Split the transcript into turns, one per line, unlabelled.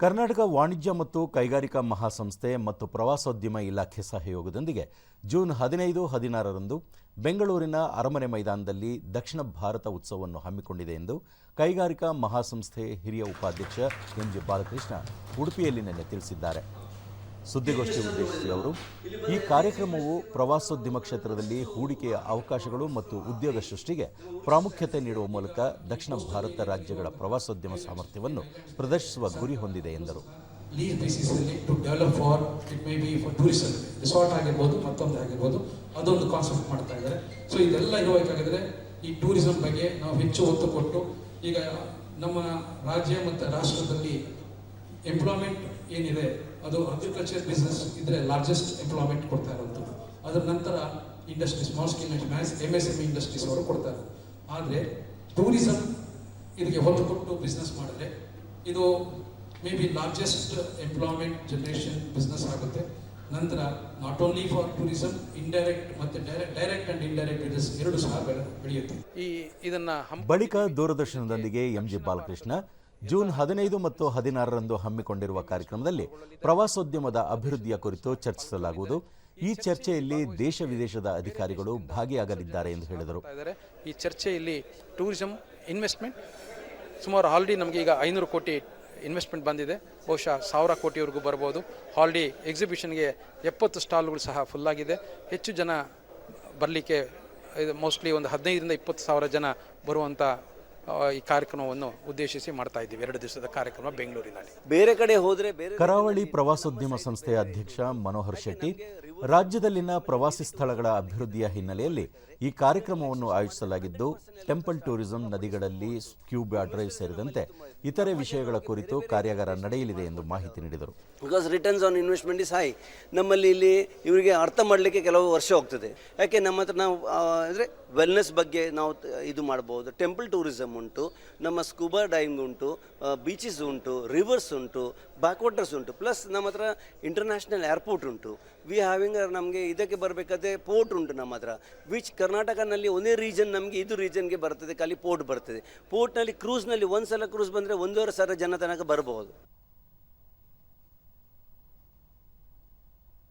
ಕರ್ನಾಟಕ ವಾಣಿಜ್ಯ ಮತ್ತು ಕೈಗಾರಿಕಾ ಮಹಾಸಂಸ್ಥೆ ಮತ್ತು ಪ್ರವಾಸೋದ್ಯಮ ಇಲಾಖೆ ಸಹಯೋಗದೊಂದಿಗೆ ಜೂನ್ ಹದಿನೈದು, ಹದಿನಾರರಂದು ಬೆಂಗಳೂರಿನ ಅರಮನೆ ಮೈದಾನದಲ್ಲಿ ದಕ್ಷಿಣ ಭಾರತ ಉತ್ಸವವನ್ನು ಹಮ್ಮಿಕೊಂಡಿದೆ ಎಂದು ಕೈಗಾರಿಕಾ ಮಹಾಸಂಸ್ಥೆ ಹಿರಿಯ ಉಪಾಧ್ಯಕ್ಷ ಎಂ ಜಿ ಬಾಲಕೃಷ್ಣ ಉಡುಪಿಯಲ್ಲಿ ನಿನ್ನೆ ತಿಳಿಸಿದ್ದಾರೆ. ಸುದ್ದಿಗೋಷ್ಠಿ ಉದ್ದೇಶಿಸಿ ಅವರು, ಈ ಕಾರ್ಯಕ್ರಮವು ಪ್ರವಾಸೋದ್ಯಮ ಕ್ಷೇತ್ರದಲ್ಲಿ ಹೂಡಿಕೆಯ ಅವಕಾಶಗಳು ಮತ್ತು ಉದ್ಯೋಗ ಸೃಷ್ಟಿಗೆ ಪ್ರಾಮುಖ್ಯತೆ ನೀಡುವ ಮೂಲಕ ದಕ್ಷಿಣ ಭಾರತ ರಾಜ್ಯಗಳ ಪ್ರವಾಸೋದ್ಯಮ ಸಾಮರ್ಥ್ಯವನ್ನು ಪ್ರದರ್ಶಿಸುವ ಗುರಿ ಹೊಂದಿದೆ ಎಂದರು.
ರಿಸಾರ್ಟ್ ಆಗಿರ್ಬೋದು, ಮತ್ತೊಂದು ಆಗಿರ್ಬೋದು, ಅದೊಂದು ಕಾನ್ಸೆಪ್ಟ್ ಮಾಡ್ತಾ ಇದ್ದಾರೆ. ಸೊ ಇದೆಲ್ಲ ಇರಬೇಕಾಗಿದ್ರೆ ಈ ಟೂರಿಸಂ ಬಗ್ಗೆ ನಾವು ಹೆಚ್ಚು ಒತ್ತು ಕೊಟ್ಟು, ಈಗ ನಮ್ಮ ರಾಜ್ಯ ಮತ್ತು ರಾಷ್ಟ್ರದಲ್ಲಿ ಎಂಪ್ಲಾಯ್ಮೆಂಟ್ ಏನಿದೆ ಅದು ಅಗ್ರಿಕಲ್ಚರ್ ಬಿಸ್ನೆಸ್ ಇದ್ರೆ ಲಾರ್ಜೆಸ್ಟ್ ಎಂಪ್ಲಾಯ್ಮೆಂಟ್ ಕೊಡ್ತಾ ಇರೋದು. ಅದರ ನಂತರ industry small scale M S M industries ಅವರು ಕೊಡ್ತಾರೆ ಆದರೆ ಟೂರಿಸಂ ಇದಕ್ಕೆ ಹೊತ್ತು ಕೊಟ್ಟು ಬಿಸ್ನೆಸ್ ಮಾಡಿದ್ರೆ ಇದು may be largest employment generation business ಆಗುತ್ತೆ. ನಂತರ not only for tourism indirect ಮತ್ತು direct direct and indirect business ಎರಡು ಸಹ ಬೆಳೆ ಬೆಳೆಯುತ್ತೆ.
ಈ ಇದನ್ನ
ಬಳಿಕ ದೂರದರ್ಶನದೊಂದಿಗೆ ಎಂಜಿ ಬಾಲಕೃಷ್ಣ ಜೂನ್ ಹದಿನೈದು ಮತ್ತು ಹದಿನಾರರಂದು ಹಮ್ಮಿಕೊಂಡಿರುವ ಕಾರ್ಯಕ್ರಮದಲ್ಲಿ ಪ್ರವಾಸೋದ್ಯಮದ ಅಭಿವೃದ್ಧಿಯ ಕುರಿತು ಚರ್ಚಿಸಲಾಗುವುದು. ಈ ಚರ್ಚೆಯಲ್ಲಿ ದೇಶ ವಿದೇಶದ ಅಧಿಕಾರಿಗಳು ಭಾಗಿಯಾಗಲಿದ್ದಾರೆ ಎಂದು ಹೇಳಿದರು.
ಈ ಚರ್ಚೆಯಲ್ಲಿ ಟೂರಿಸಂ ಇನ್ವೆಸ್ಟ್ಮೆಂಟ್ ಸುಮಾರು ಆಲ್ರೆಡಿ ನಮಗೆ ಈಗ ಐನೂರು ಕೋಟಿ ಇನ್ವೆಸ್ಟ್ಮೆಂಟ್ ಬಂದಿದೆ. ಬಹುಶಃ ಸಾವಿರ ಕೋಟಿವರೆಗೂ ಬರ್ಬೋದು. ಆಲ್ರೆಡಿ ಎಕ್ಸಿಬಿಷನ್ಗೆ ಎಪ್ಪತ್ತು ಸ್ಟಾಲ್ಗಳು ಸಹ ಫುಲ್ಲಾಗಿದೆ ಹೆಚ್ಚು ಜನ ಬರಲಿಕ್ಕೆ ಮೋಸ್ಟ್ಲಿ ಒಂದು ಹದಿನೈದರಿಂದ ಇಪ್ಪತ್ತು ಸಾವಿರ ಜನ ಬರುವಂಥ ಈ ಕಾರ್ಯಕ್ರಮವನ್ನು ಉದ್ದೇಶಿಸಿ ಮಾಡ್ತಾ ಇದ್ದೀವಿ. ಎರಡು ದಿವಸದ ಕಾರ್ಯಕ್ರಮ ಬೆಂಗಳೂರಿನಲ್ಲಿ.
ಬೇರೆ ಕಡೆ ಹೋದ್ರೆ ಬೇರೆ
ಕರಾವಳಿ ಪ್ರವಾಸೋದ್ಯಮ ಸಂಸ್ಥೆಯ ಅಧ್ಯಕ್ಷ ಮನೋಹರ್ ಶೆಟ್ಟಿ ರಾಜ್ಯದಲ್ಲಿನ ಪ್ರವಾಸಿ ಸ್ಥಳಗಳ ಅಭಿವೃದ್ಧಿಯ ಹಿನ್ನೆಲೆಯಲ್ಲಿ ಈ ಕಾರ್ಯಕ್ರಮವನ್ನು ಆಯೋಜಿಸಲಾಗಿದ್ದು, ಟೆಂಪಲ್ ಟೂರಿಸಂ ನದಿಗಳಲ್ಲಿ ಸ್ಕ್ಯೂಬಾ ಡ್ರೈವ್ ಸೇರಿದಂತೆ ಇತರೆ ವಿಷಯಗಳ ಕುರಿತು ಕಾರ್ಯಾಗಾರ ನಡೆಯಲಿದೆ ಎಂದು ಮಾಹಿತಿ ನೀಡಿದರು.
Because returns on investment is high ನಮ್ಮಲ್ಲಿ ಇಲ್ಲಿ ಇವರಿಗೆ ಅರ್ಥ ಮಾಡಲಿಕ್ಕೆ ಕೆಲವು ವರ್ಷ ಹೋಗ್ತದೆ. ಯಾಕೆ ನಮ್ಮ ಹತ್ರ ನಾವು ಅಂದರೆ ವೆಲ್ನೆಸ್ ಬಗ್ಗೆ ನಾವು ಇದು ಮಾಡ್ಬೋದು. ಟೆಂಪಲ್ ಟೂರಿಸಮ್ ಉಂಟು, ನಮ್ಮ ಸ್ಕೂಬಾ ಡೈವಿಂಗ್ ಉಂಟು ಬೀಚಸ್ ಉಂಟು ರಿವರ್ಸ್ ಉಂಟು ಬ್ಯಾಕ್ ವಾಟರ್ಸ್ ಉಂಟು. ಪ್ಲಸ್ ನಮ್ಮ ಹತ್ರ ಇಂಟರ್ನ್ಯಾಷನಲ್ ಏರ್ಪೋರ್ಟ್ ಉಂಟು. ವಿ ಹ್ಯಾವಿಂಗ್ ನಮಗೆ ಇದಕ್ಕೆ ಬರಬೇಕಾದ್ರೆ ಪೋರ್ಟ್ ಉಂಟು ನಮ್ಮ ಹತ್ರ. ವಿಚ್ ಕರ್ನಾಟಕನಲ್ಲಿ ಒಂದೇ ರೀಜನ್ ನಮಗೆ ಇದು ರೀಜನ್ಗೆ ಬರ್ತದೆ, ಖಾಲಿ ಪೋರ್ಟ್ ಬರ್ತದೆ. ಪೋರ್ಟ್ನಲ್ಲಿ ಕ್ರೂಸ್ನಲ್ಲಿ ಒಂದು ಸಲ ಕ್ರೂಸ್ ಬಂದರೆ ಒಂದೂವರೆ ಸಾವಿರ ಜನ ತನಕ ಬರಬಹುದು